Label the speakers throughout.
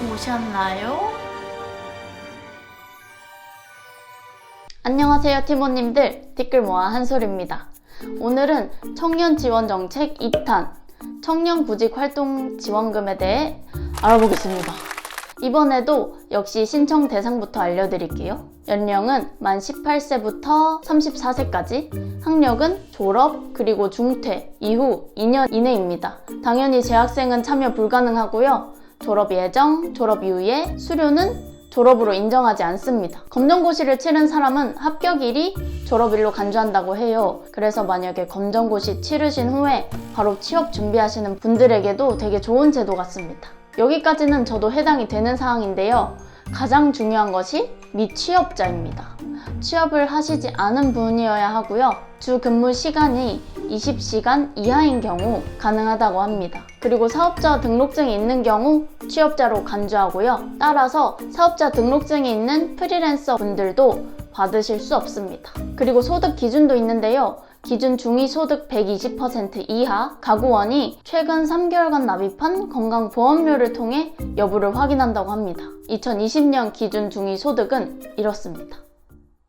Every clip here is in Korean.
Speaker 1: 오셨나요?
Speaker 2: 안녕하세요 티모님들 댓글 모아 한솔입니다. 오늘은 청년 지원 정책 2탄 청년 구직 활동 지원금에 대해 알아보겠습니다. 이번에도 역시 신청 대상부터 알려드릴게요. 연령은 만 18세부터 34세까지, 학력은 졸업 그리고 중퇴 이후 2년 이내입니다. 당연히 재학생은 참여 불가능하고요. 졸업 예정, 졸업 이후에 수료는 졸업으로 인정하지 않습니다. 검정고시를 치른 사람은 합격일이 졸업일로 간주한다고 해요. 그래서 만약에 검정고시 치르신 후에 바로 취업 준비하시는 분들에게도 되게 좋은 제도 같습니다. 여기까지는 저도 해당이 되는 사항인데요. 가장 중요한 것이 미취업자입니다. 취업을 하시지 않은 분이어야 하고요. 주 근무 시간이 20시간 이하인 경우 가능하다고 합니다. 그리고 사업자 등록증이 있는 경우 취업자로 간주하고요. 따라서 사업자 등록증이 있는 프리랜서 분들도 받으실 수 없습니다. 그리고 소득 기준도 있는데요. 기준 중위소득 120% 이하 가구원이 최근 3개월간 납입한 건강보험료를 통해 여부를 확인한다고 합니다. 2020년 기준 중위소득은 이렇습니다.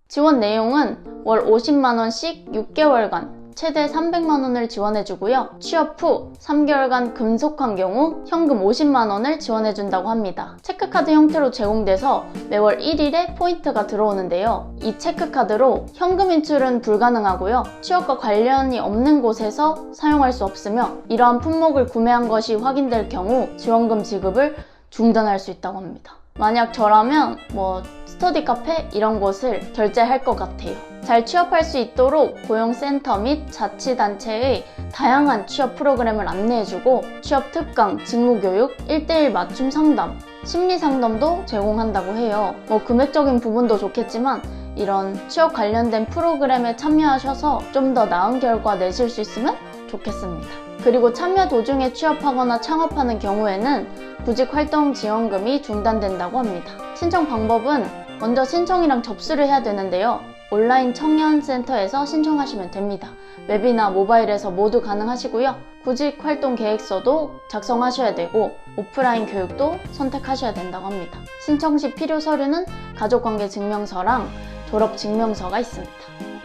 Speaker 2: 지원 내용은 월 50만원씩 6개월간 최대 300만 원을 지원해주고요. 취업 후 3개월간 금속한 경우 현금 50만 원을 지원해준다고 합니다. 체크카드 형태로 제공돼서 매월 1일에 포인트가 들어오는데요. 이 체크카드로 현금 인출은 불가능하고요. 취업과 관련이 없는 곳에서 사용할 수 없으며 이러한 품목을 구매한 것이 확인될 경우 지원금 지급을 중단할 수 있다고 합니다. 만약 저라면 뭐 스터디 카페 이런 곳을 결제할 것 같아요. 잘 취업할 수 있도록 고용센터 및 자치단체의 다양한 취업 프로그램을 안내해주고 취업 특강, 직무교육, 1대1 맞춤 상담, 심리 상담도 제공한다고 해요. 뭐 금액적인 부분도 좋겠지만 이런 취업 관련된 프로그램에 참여하셔서 좀 더 나은 결과 내실 수 있으면 좋겠습니다. 그리고 참여 도중에 취업하거나 창업하는 경우에는 구직 활동 지원금이 중단된다고 합니다. 신청 방법은 먼저 신청이랑 접수를 해야 되는데요. 온라인 청년센터에서 신청하시면 됩니다. 웹이나 모바일에서 모두 가능하시고요. 구직 활동 계획서도 작성하셔야 되고 오프라인 교육도 선택하셔야 된다고 합니다. 신청 시 필요 서류는 가족관계 증명서랑 졸업 증명서가 있습니다.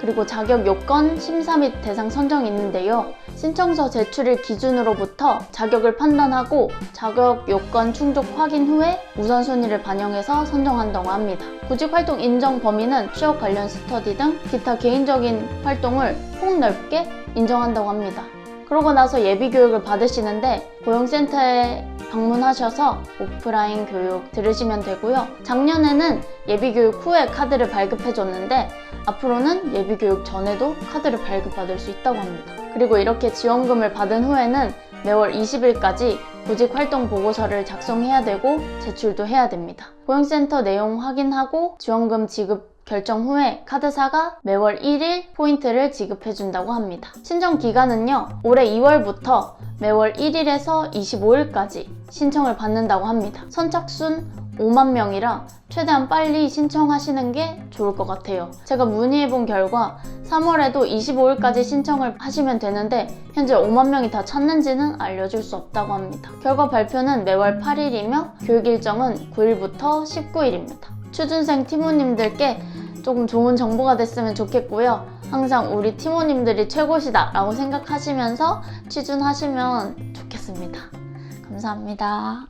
Speaker 2: 그리고 자격 요건 심사 및 대상 선정이 있는데요. 신청서 제출일 기준으로부터 자격을 판단하고 자격 요건 충족 확인 후에 우선순위를 반영해서 선정한다고 합니다. 구직 활동 인정 범위는 취업 관련 스터디 등 기타 개인적인 활동을 폭넓게 인정한다고 합니다. 그러고 나서 예비 교육을 받으시는데 고용센터에 방문하셔서 오프라인 교육 들으시면 되고요. 작년에는 예비 교육 후에 카드를 발급해줬는데 앞으로는 예비 교육 전에도 카드를 발급받을 수 있다고 합니다. 그리고 이렇게 지원금을 받은 후에는 매월 20일까지 구직 활동 보고서를 작성해야 되고 제출도 해야 됩니다. 고용센터 내용 확인하고 지원금 지급 결정 후에 카드사가 매월 1일 포인트를 지급해준다고 합니다. 신청 기간은요, 올해 2월부터 매월 1일에서 25일까지 신청을 받는다고 합니다. 선착순 5만 명이라 최대한 빨리 신청하시는 게 좋을 것 같아요. 제가 문의해 본 결과 3월에도 25일까지 신청을 하시면 되는데 현재 5만 명이 다 찼는지는 알려줄 수 없다고 합니다. 결과 발표는 매월 8일이며 교육 일정은 9일부터 19일입니다. 취준생 티모님들께 조금 좋은 정보가 됐으면 좋겠고요. 항상 우리 티모님들이 최고시다 라고 생각하시면서 취준하시면 좋겠습니다. 감사합니다.